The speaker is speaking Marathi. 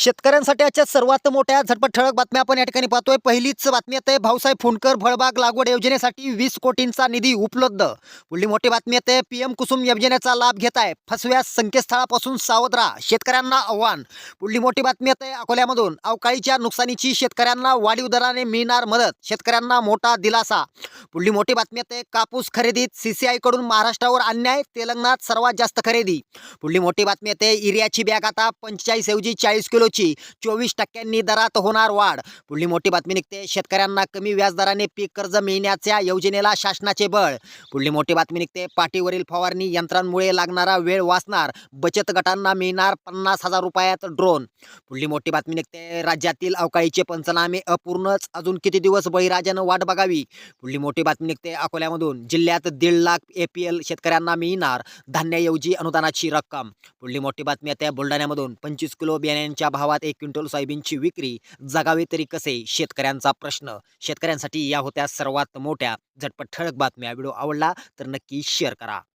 शेतकऱ्यांसाठी आजच्या सर्वात मोठ्या झटपट ठळक बातम्या आपण या ठिकाणी पाहतोय. पहिलीच बातमी येते भाऊसाहेब फुंडकर फळबाग लागवड योजनेसाठी वीस कोटींचा निधी उपलब्ध. पुढली मोठी बातमी येते पीएम कुसुम योजनेचा लाभ घेत आहे. फसव्या संकेतस्थळापासून सावध राहा शेतकऱ्यांना आव्हान. पुढली मोठी बातमी येते अकोल्यामधून. अवकाळीच्या नुकसानीची शेतकऱ्यांना वाढीव दराने मिळणार मदत शेतकऱ्यांना मोठा दिलासा. पुढली मोठी बातमी येते कापूस खरेदीत सीसीआयकडून महाराष्ट्रावर अन्याय तेलंगणात सर्वात जास्त खरेदी. पुढली मोठी बातमी येते इरियाची बॅग आता पंचेचाळीस ऐवजी चाळीस किलो किलोची चोवीस टक्क्यांनी दरात होणार वाढ. पुढली मोठी बातमी निघते. शेतकऱ्यांना कमी व्याजदराने पीक कर्ज मिळण्याच्या योजनेला शासनाचे बळ. पुढली मोठी बातमी निघते. पाठीवरील फवारणी यंत्रांमुळे लागणारा वेळ वाचणार. बचत गटांना मिळणार पन्नास हजार रुपयात ड्रोन. पुढली मोठी बातमी निघते. राज्यातील अवकाळीचे पंचनामे अपूर्णच. अजून किती दिवस बळीराजानं वाट बघावी? पुढली मोठी बातमी निघते अकोल्यामधून. जिल्ह्यात दीड लाख ए पी एल शेतकऱ्यांना मिळणार धान्याऐवजी अनुदानाची रक्कम. पुढली मोठी बातमी येते बुलढाण्यामधून. पंचवीस किलो बियाण्यांच्या भावात एक क्विंटल सोयाबीनची विक्री जगावे तरी कसे? शेतकऱ्यांचा प्रश्न. शेतकऱ्यांसाठी या होत्या सर्वात मोठ्या झटपट ठळक बातम्या. व्हिडिओ आवडला तर नक्की शेअर करा.